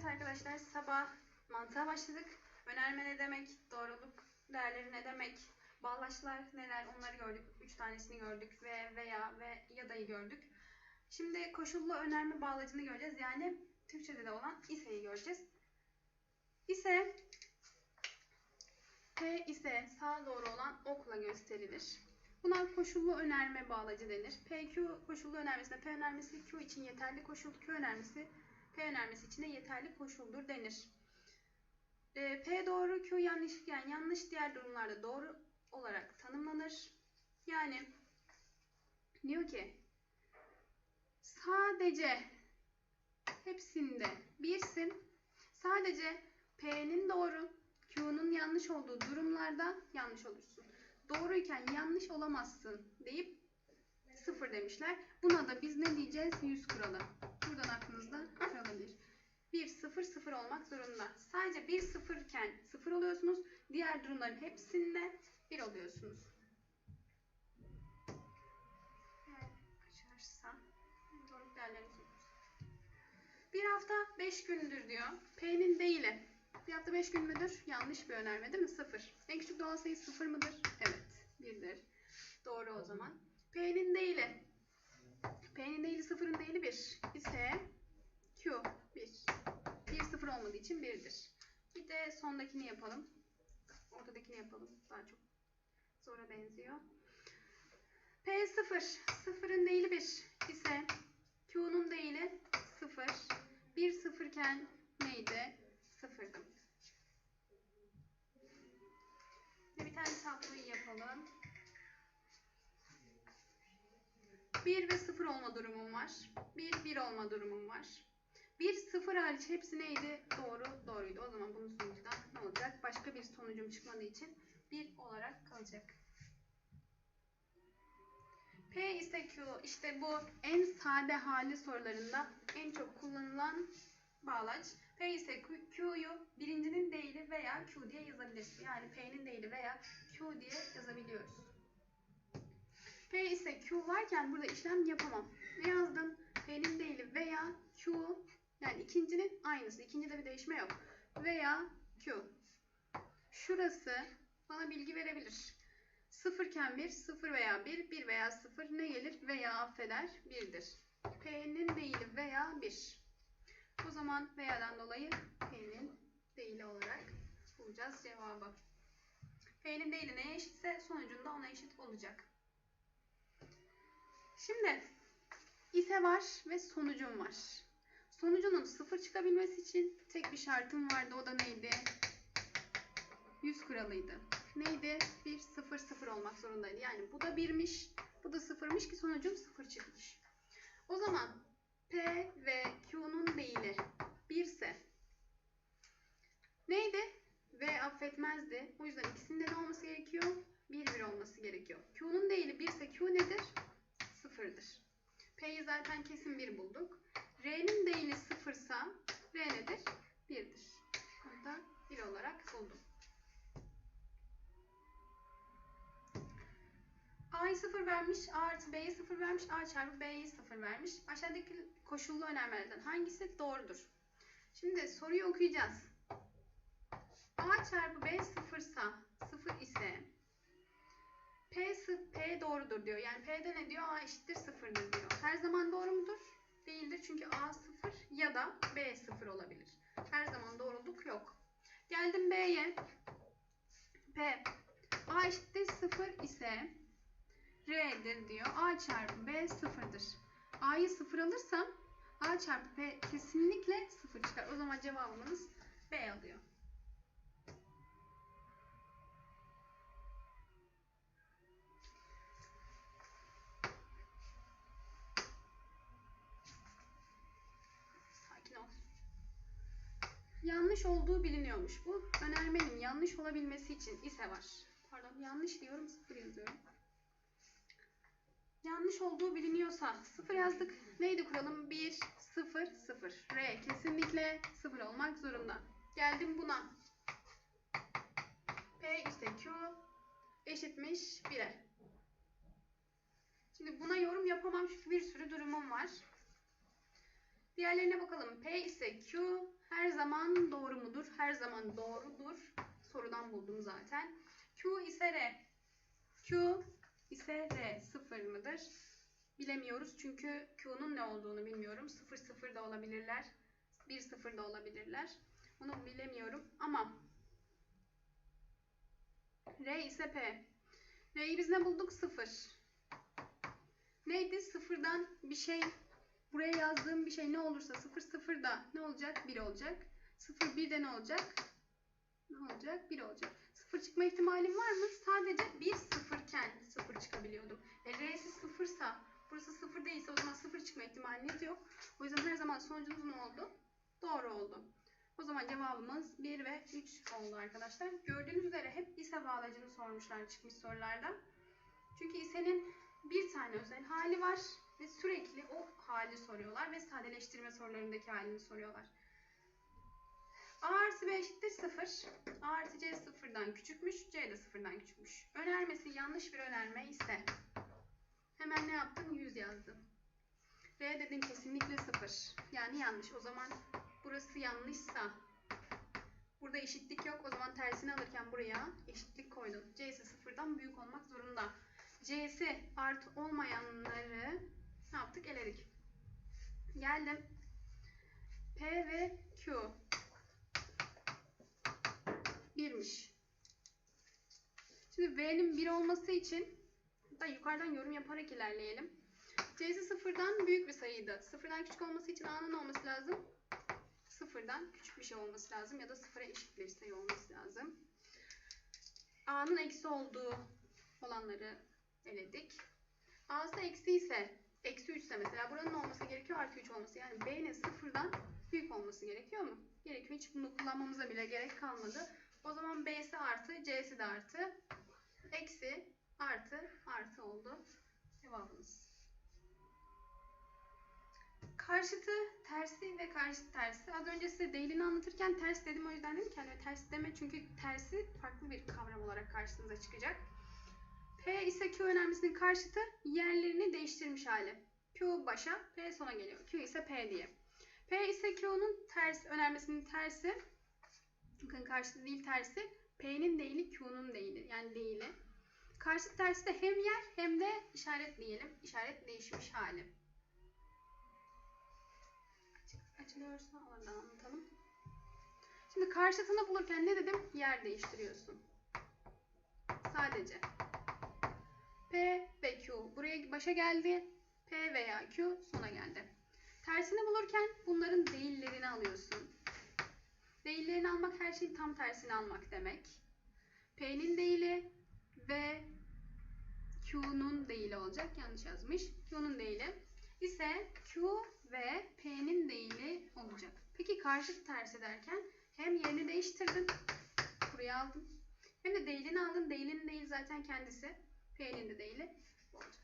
Evet arkadaşlar sabah mantığa başladık. Önerme ne demek, doğruluk değerleri ne demek, bağlaçlar neler onları gördük. Üç tanesini gördük ve veya ve ya da'yı gördük. Şimdi koşullu önerme bağlacını göreceğiz. Yani Türkçe'de de olan ise'yi göreceğiz. İse P ise sağa doğru olan okla gösterilir. Buna koşullu önerme bağlacı denir. PQ koşullu önermesinde P önermesi Q için yeterli koşul, Q önermesi P önermesi için de yeterli koşuldur denir. E, P doğru, Q yanlış iken yanlış diğer durumlarda doğru olarak tanımlanır. Yani diyor ki sadece hepsinde birsin. Sadece P'nin doğru, Q'nun yanlış olduğu durumlarda yanlış olursun. Doğruyken yanlış olamazsın deyip sıfır demişler. Buna da biz ne diyeceğiz? Yüz kuralı. Buradan aklınızda kalabilir. 1 0 0 olmak zorunda. Sadece 1 0 iken 0 oluyorsunuz. Diğer durumların hepsinde 1 oluyorsunuz. Bir hafta 5 gündür diyor. P'nin değili. Bir hafta 5 gün müdür? Yanlış bir önerme değil mi? 0. En küçük doğal sayı 0 mıdır? Evet. 1'dir. Doğru o zaman. P'nin değili. P'nin değili 0'ın değili 1 ise Q 1. 1 0 olmadığı için 1'dir. Bir de sondakini yapalım. Ortadakini yapalım. Daha çok zora benziyor. P 0. 0'ın değili 1 ise Q'nun değili 0. 1 0 iken neydi? 0'dı. Bir tane tabloyu yapalım. 1 ve 0 olma durumum var. 1 1 olma durumum var. 1 0 hariç hepsi neydi? Doğru, doğruydu. O zaman bunun sonucundan ne olacak? Başka bir sonucum çıkmadığı için 1 olarak kalacak. P ise Q. İşte bu en sade hali sorularında en çok kullanılan bağlaç. P ise Q'yu birincinin değili veya Q diye yazabilirsin. Yani P'nin değili veya Q diye yazabiliyoruz. P ise Q varken burada işlem yapamam. Ne yazdım? P'nin değili veya Q yani ikincinin aynısı. İkincide bir değişme yok. Veya Q. Şurası bana bilgi verebilir. 0 iken 1, 0 veya 1, 1 veya 0 ne gelir? Veya affeder 1'dir. P'nin değili veya 1. O zaman veya'dan dolayı P'nin değili olarak bulacağız cevabı. P'nin değili neye eşitse sonucunda ona eşit olacak. Şimdi ise var ve sonucum var. Sonucunun sıfır çıkabilmesi için tek bir şartım vardı. O da neydi? 100 kuralıydı. Neydi? 1 0 0 olmak zorundaydı. Yani bu da 1'miş, bu da 0'mış ki sonucum 0 çıkmış. O zaman P ve Q'nun değili 1 ise neydi? V affetmezdi. O yüzden ikisinde ne olması gerekiyor? 1 1 olması gerekiyor. Q'nun değili 1 ise Q nedir? 0'dır. P'yi zaten kesin 1 bulduk. R'nin değili 0 ise R nedir? 1'dir. Bunu da 1 olarak buldum. A'yı 0 vermiş, A artı B'yi 0 vermiş, A çarpı B'yi 0 vermiş. Aşağıdaki koşullu önermelerden hangisi doğrudur? Şimdi soruyu okuyacağız. A çarpı B 0 ise 0 ise P, P doğrudur diyor. Yani P'de ne diyor? A eşittir 0'dır diyor. Her zaman doğru mudur? Değildir. Çünkü A 0 ya da B 0 olabilir. Her zaman doğruluk yok. Geldim B'ye. P. A eşittir 0 ise R'dir diyor. A çarpı B 0'dır. A'yı 0 alırsam A çarpı P kesinlikle 0 çıkar. O zaman cevabımız B alıyor. Yanlış olduğu biliniyormuş. Bu önermenin yanlış olabilmesi için ise var. Pardon yanlış diyorum 0 yazıyorum. Yanlış olduğu biliniyorsa 0 yazdık. Neydi kuralım? 1, 0, 0. R kesinlikle 0 olmak zorunda. Geldim buna. P ise Q eşitmiş 1'e. Şimdi buna yorum yapamam çünkü bir sürü durumum var. Diğerlerine bakalım. P ise Q her zaman doğru mudur? Her zaman doğrudur. Sorudan buldum zaten. Q ise R. Q ise R sıfır mıdır? Bilemiyoruz çünkü Q'nun ne olduğunu bilmiyorum. 0 0 da olabilirler. 1 0 da olabilirler. Onu bilemiyorum ama R ise P. R'yi biz ne bulduk? 0. Neydi? Sıfırdan bir şey buraya yazdığım bir şey ne olursa 0 0 da ne olacak? 1 olacak. 0 1 de ne olacak? Ne olacak? 1 olacak. 0 çıkma ihtimalim var mı? Sadece 1 0 iken 0 çıkabiliyordum. E, R'si 0 sa burası 0 değilse o zaman 0 çıkma ihtimaliniz yok. O yüzden her zaman sonucunuz ne oldu? Doğru oldu. O zaman cevabımız 1 ve 3 oldu arkadaşlar. Gördüğünüz üzere hep ise bağlacını sormuşlar çıkmış sorularda. Çünkü isenin bir tane özel hali var ve sürekli o hali soruyorlar ve sadeleştirme sorularındaki halini soruyorlar. A artı B eşittir 0. A artı C sıfırdan küçükmüş, C de sıfırdan küçükmüş. Önermesi yanlış bir önerme ise hemen ne yaptım? 100 yazdım. R dedim kesinlikle 0. Yani yanlış. O zaman burası yanlışsa burada eşitlik yok. O zaman tersini alırken buraya eşitlik koydum. C ise sıfırdan büyük olmak zorunda. C'si artı olmayanları ne yaptık? Eledik. Geldim. P ve Q. Birmiş. Şimdi V'nin 1 olması için da yukarıdan yorum yaparak ilerleyelim. C'si sıfırdan büyük bir sayıydı. Sıfırdan küçük olması için A'nın olması lazım. Sıfırdan küçük bir şey olması lazım ya da sıfıra eşit bir sayı olması lazım. A'nın eksi olduğu olanları eledik. A'sı eksi ise, eksi 3 ise mesela buranın olması gerekiyor artı 3 olması. Yani B'nin sıfırdan büyük olması gerekiyor mu? Gerekiyor. Hiç bunu kullanmamıza bile gerek kalmadı. O zaman B'si artı, C'si de artı. Eksi, artı, artı oldu. Cevabımız. Karşıtı, tersi ve karşıt tersi. Az önce size değilini anlatırken ters dedim. O yüzden dedim ki hani ters deme çünkü tersi farklı bir kavram olarak karşınıza çıkacak. P ise Q önermesinin karşıtı yerlerini değiştirmiş hali. Q başa, P sona geliyor. Q ise P diye. P ise Q'nun ters önermesinin tersi. Bakın karşıtı değil tersi. P'nin değili Q'nun değili. Yani değili. Karşıt tersi de hem yer hem de işaret diyelim. İşaret değişmiş hali. Açılıyorsa oradan anlatalım. Şimdi karşıtını bulurken ne dedim? Yer değiştiriyorsun. Sadece. P ve Q buraya başa geldi. P veya Q sona geldi. Tersini bulurken bunların değillerini alıyorsun. Değillerini almak her şeyin tam tersini almak demek. P'nin değili ve Q'nun değili olacak. Yanlış yazmış. Q'nun değili ise Q ve P'nin değili olacak. Peki karşıt tersi derken hem yerini değiştirdin. Buraya aldım. Hem de değilini aldın. Değilinin değili zaten kendisi. P'nin de değili olacak.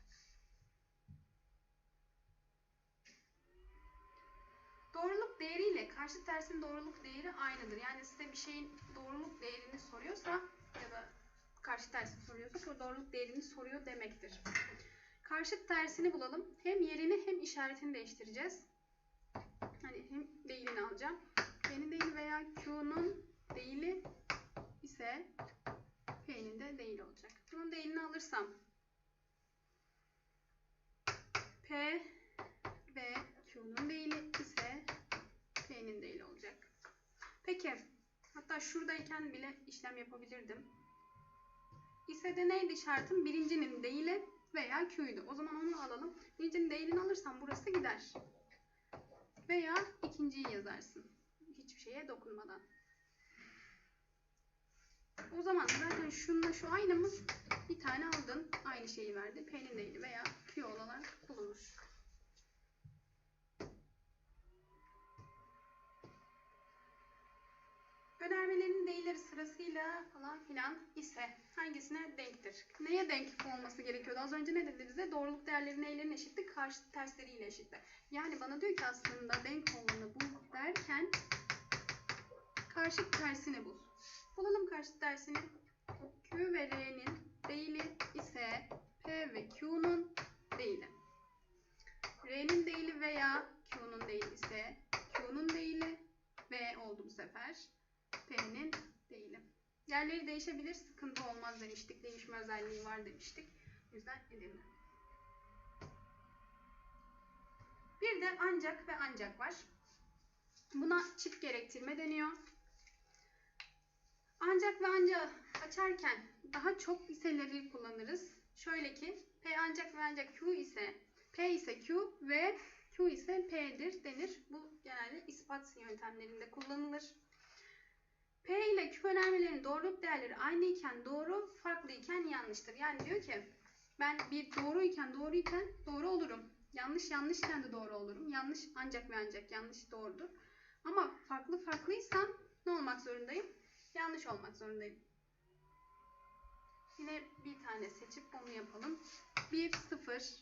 Doğruluk değeriyle karşıt tersin doğruluk değeri aynıdır. Yani size bir şeyin doğruluk değerini soruyorsa ya da karşı tersi soruyorsa o doğruluk değerini soruyor demektir. Karşıt tersini bulalım. Hem yerini hem işaretini değiştireceğiz. Hani hem değilini alacağım. P'nin değili veya Q'nun değili ise P'nin de değili olacak. Bunun değilini alırsam P ve Q'nun değili ise P'nin değili olacak. Peki hatta şuradayken bile işlem yapabilirdim. İse de neydi işaretim? Birincinin değili veya Q'ydu. O zaman onu alalım. Birincinin değilini alırsam burası gider. Veya ikinciyi yazarsın. Hiçbir şeye dokunmadan. O zaman zaten şununla şu aynı mı? Bir tane aldın. Aynı şeyi verdi. P'nin değili veya Q olarak bulunur. Önermelerinin değilleri sırasıyla falan filan ise hangisine denktir? Neye denk olması gerekiyordu? Az önce ne dedi bize? Doğruluk değerleri neylerin eşitti? Karşıt tersleriyle eşitti. Yani bana diyor ki aslında denk olanı bul derken karşıt tersini bul. Bulalım karşıt dersini. Q ve R'nin değili ise P ve Q'nun değili. R'nin değili veya Q'nun değili ise Q'nun değili V oldu bu sefer. P'nin değili. Yerleri değişebilir, sıkıntı olmaz demiştik. Değişme özelliği var demiştik. O yüzden edinler. Bir de ancak ve ancak var. Buna çift gerektirme deniyor. Ancak ve ancak açarken daha çok iseleri kullanırız. Şöyle ki P ancak ve ancak Q ise P ise Q ve Q ise P'dir denir. Bu genelde ispat yöntemlerinde kullanılır. P ile Q önermelerinin doğruluk değerleri aynı iken doğru, farklı iken yanlıştır. Yani diyor ki ben bir doğru iken doğru iken doğru olurum. Yanlış yanlışken de doğru olurum. Yanlış ancak ve ancak yanlış doğrudur. Ama farklı farklıysam ne olmak zorundayım? Yanlış olmak zorundayım. Yine bir tane seçip onu yapalım. 1, 0,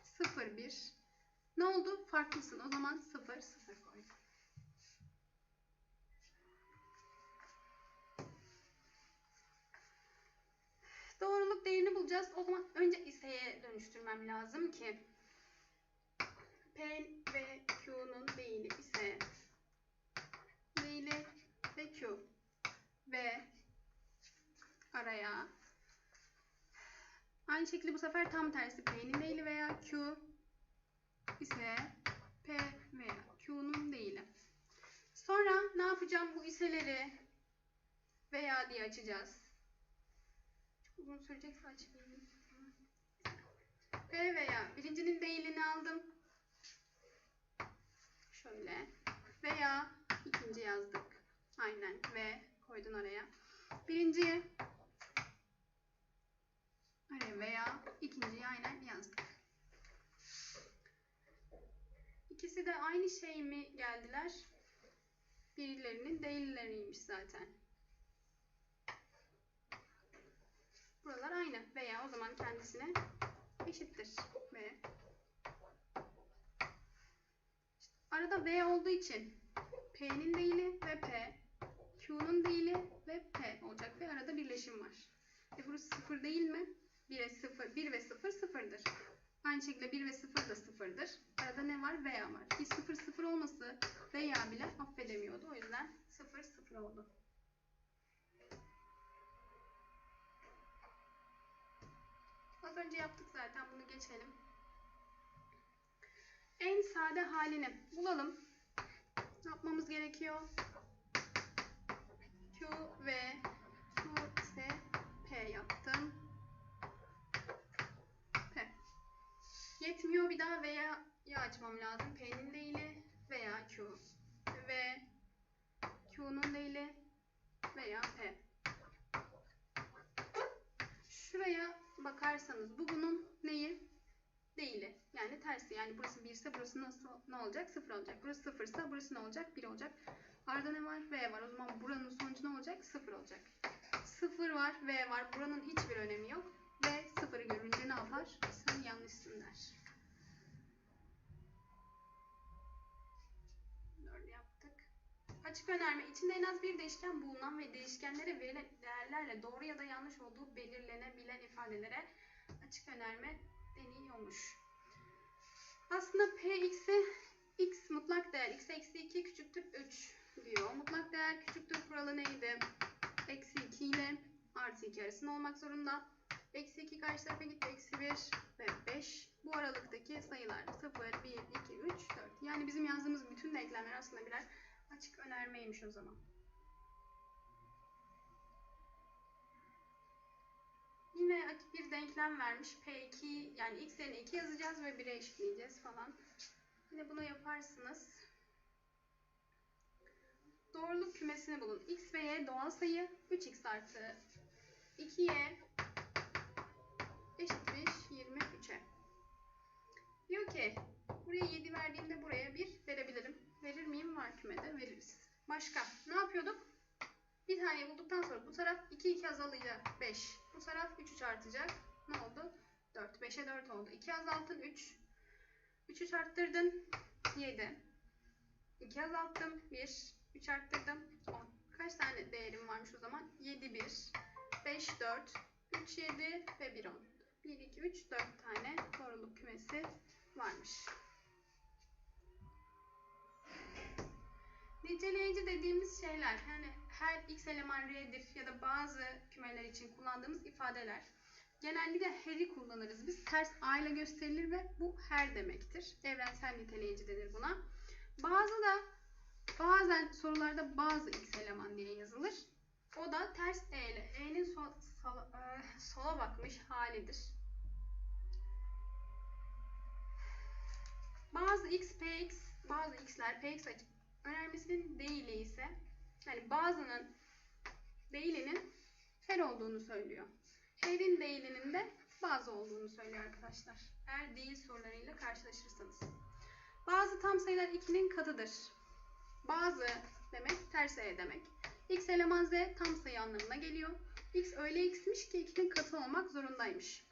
0, 1. Ne oldu? Farklısın. O zaman 0, 0 koy. Doğruluk değerini bulacağız. O zaman önce iseye dönüştürmem lazım ki P ve Q'nun değili ise değili ve Q ve araya aynı şekilde bu sefer tam tersi P'nin değili veya Q ise P veya Q'nun değili. Sonra ne yapacağım? Bu iseleri veya diye açacağız. Çok uzun sürecekse açmayayım. P veya birincinin değilini aldım. Şöyle. Veya ikinci yazdık. Aynen. Ve koydun araya. Birinciyi araya veya ikinciyi aynen yazdık. İkisi de aynı şey mi geldiler? Birilerinin değilleriymiş zaten. Buralar aynı veya o zaman kendisine eşittir. Ve arada V olduğu için P'nin değili ve P, Q'nun değili ve P olacak ve arada birleşim var. E burası sıfır değil mi? 1'e 0, 1 ve 0 sıfırdır. Aynı şekilde 1 ve 0 da sıfırdır. Arada ne var? Veya var. Bir 0 0 olması veya bile affedemiyordu. O yüzden 0 0 oldu. Az önce yaptık zaten bunu geçelim. En sade halini bulalım. Ne yapmamız gerekiyor? Q ve Q ise P yaptım. P. Yetmiyor bir daha ya açmam lazım. P'nin değili veya Q. Ve Q'nun değili veya P. Şuraya bakarsanız bu bunun neyi? Değili. Yani tersi. Yani burası 1 ise burası nasıl ne olacak? 0 olacak. Burası 0 ise burası ne olacak? 1 olacak. Arada ne var? V var. O zaman buranın sonucu ne olacak? 0 olacak. 0 var, V var. Buranın hiçbir önemi yok. Ve 0'ı görünce ne yapar? Sen yanlışsın der. Böyle yaptık. Açık önerme. İçinde en az bir değişken bulunan ve değişkenlere verilen değerlerle doğru ya da yanlış olduğu belirlenebilen ifadelere açık önerme deniyormuş. Aslında Px'i x mutlak değer x eksi 2 küçüktür 3 diyor. Mutlak değer küçüktür kuralı neydi? Eksi 2 ile artı 2 arasında olmak zorunda. Eksi 2 karşı tarafa gitti. Eksi 1 ve 5. Bu aralıktaki sayılar 0, 1, 2, 3, 4. Yani bizim yazdığımız bütün denklemler aslında birer açık önermeymiş o zaman. Yine bir denklem vermiş. P2 yani x yerine 2 yazacağız ve 1'e eşitleyeceğiz falan. Yine bunu yaparsınız. Doğruluk kümesini bulun. x ve y doğal sayı 3x artı 2y eşitmiş 23'e. Diyor ki buraya 7 verdiğimde buraya 1 verebilirim. Verir miyim? Var kümede veririz. Başka ne yapıyorduk? Bir tane bulduktan sonra bu taraf 2 2 azalacak 5. Bu taraf 3 3 artacak. Ne oldu? 4. 5'e 4 oldu. 2 azalttın 3. 3 3 arttırdın 7. 2 azalttım 1. 3 arttırdım 10. Kaç tane değerim varmış o zaman? 7 1. 5 4. 3 7 ve 1 10. 1 2 3 4 tane doğruluk kümesi varmış. Niteleyici dediğimiz şeyler yani her x eleman r'dir ya da bazı kümeler için kullandığımız ifadeler. Genellikle her'i kullanırız. Biz ters a ile gösterilir ve bu her demektir. Evrensel niteleyici denir buna. Bazı da bazen sorularda bazı x eleman diye yazılır. O da ters e ile e'nin sol, sola, e, sola bakmış halidir. Bazı x, px, bazı x'ler px önermesinin değili ise yani bazının değilinin her olduğunu söylüyor. Her'in değilinin de bazı olduğunu söylüyor arkadaşlar. Eğer değil sorularıyla karşılaşırsanız. Bazı tam sayılar 2'nin katıdır. Bazı demek ters e demek. X eleman z tam sayı anlamına geliyor. X öyle x'miş ki 2'nin katı olmak zorundaymış.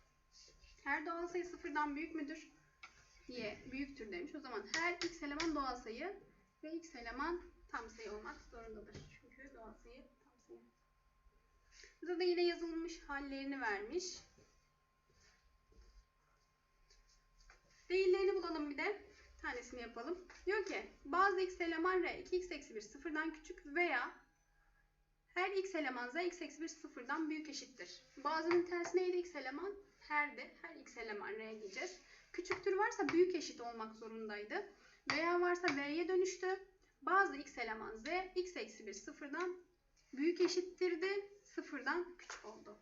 Her doğal sayı sıfırdan büyük müdür? diye büyüktür demiş. O zaman her x eleman doğal sayı ve x eleman tam sayı olmak zorundadır. Çünkü doğal sayı tam sayı. Burada da yine yazılmış hallerini vermiş. Değillerini bulalım bir de. Tanesini yapalım. Diyor ki bazı x eleman r 2x eksi 1 sıfırdan küçük veya her x eleman z x eksi 1 sıfırdan büyük eşittir. Bazının tersi neydi x eleman? Her'di. Her x eleman r diyeceğiz. Küçüktür varsa büyük eşit olmak zorundaydı. Veya varsa v'ye dönüştü. Bazı x eleman z x eksi 1 sıfırdan büyük eşittirdi. Sıfırdan küçük oldu.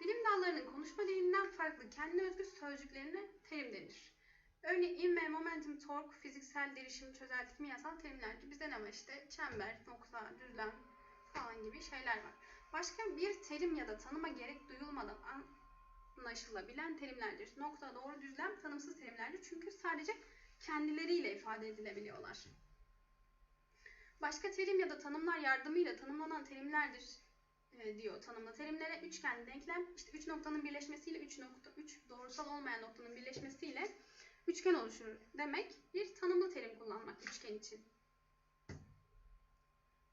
Bilim dallarının konuşma dilinden farklı kendine özgü sözcüklerine terim denir. Örneğin ivme, momentum, tork, fiziksel derişim, çözelti, kimyasal terimlerdir. Bizde ne var işte? Çember, nokta, düzlem falan gibi şeyler var. Başka bir terim ya da tanıma gerek duyulmadan anlaşılabilen terimlerdir. Nokta, doğru, düzlem tanımsız terimlerdir. Çünkü sadece kendileriyle ifade edilebiliyorlar. Başka terim ya da tanımlar yardımıyla tanımlanan terimlerdir diyor tanımlı terimlere. Üçgen, denklem, işte üç noktanın birleşmesiyle üç nokta, üç doğrusal olmayan noktanın birleşmesiyle üçgen oluşur demek. Bir tanımlı terim kullanmak üçgen için.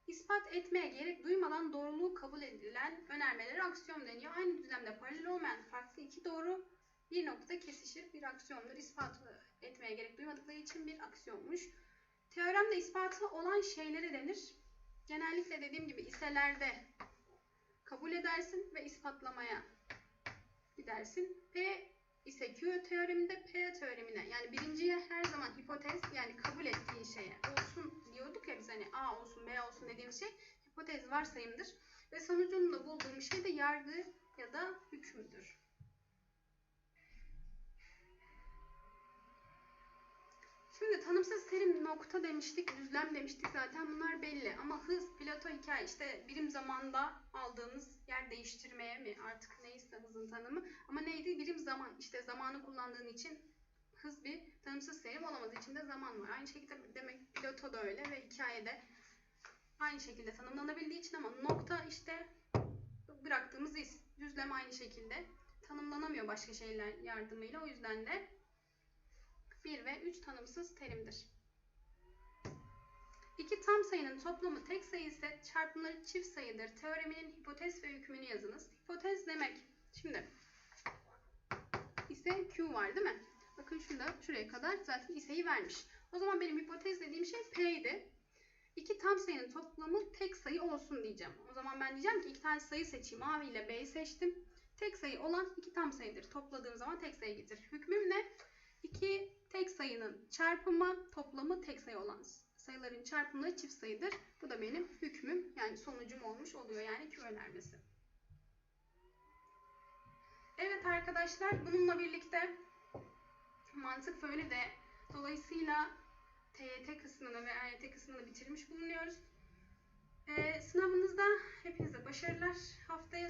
İspat etmeye gerek duymadan doğruluğu kabul edilen önermelere aksiyom deniyor. Aynı düzlemde paralel olmayan farklı iki doğru bir noktada kesişir bir aksiyomdur. İspat etmeye gerek duymadıkları için bir aksiyonmuş. Teoremde ispatı olan şeylere denir. Genellikle dediğim gibi iselerde kabul edersin ve ispatlamaya gidersin. P ise Q teoreminde P teoremine yani birinciye her zaman hipotez yani kabul ettiğin şeye olsun diyorduk ya biz hani A olsun B olsun dediğimiz şey hipotez varsayımdır. Ve sonucunda bulduğum şey de yargı ya da hükümdür. Şimdi tanımsız terim nokta demiştik, düzlem demiştik zaten bunlar belli. Ama hız, plato hikaye işte birim zamanda aldığımız yer değiştirmeye mi artık neyse hızın tanımı. Ama neydi? Birim zaman işte zamanı kullandığın için hız bir tanımsız terim olamaz. İçinde zaman var. Aynı şekilde demek plato da öyle ve hikayede aynı şekilde tanımlanabildiği için ama nokta işte bıraktığımız iz. Düzlem aynı şekilde tanımlanamıyor başka şeyler yardımıyla. O yüzden de 1 ve 3 tanımsız terimdir. İki tam sayının toplamı tek sayı ise çarpımları çift sayıdır. Teoreminin hipotez ve hükmünü yazınız. Hipotez demek. Şimdi ise Q var değil mi? Bakın şurada şuraya kadar zaten iseyi vermiş. O zaman benim hipotez dediğim şey P'ydi. İki tam sayının toplamı tek sayı olsun diyeceğim. O zaman ben diyeceğim ki iki tane sayı seçeyim. A ile B'yi seçtim. Tek sayı olan iki tam sayıdır. Topladığım zaman tek sayı getir. Hükmüm ne? İki tek sayının çarpımı toplamı tek sayı olan sayıların çarpımları çift sayıdır. Bu da benim hükmüm yani sonucum olmuş oluyor yani Q önermesi. Evet arkadaşlar bununla birlikte mantık föyünü de dolayısıyla TYT kısmını ve AYT kısmını bitirmiş bulunuyoruz. Ee, sınavınızda hepinize başarılar. Haftaya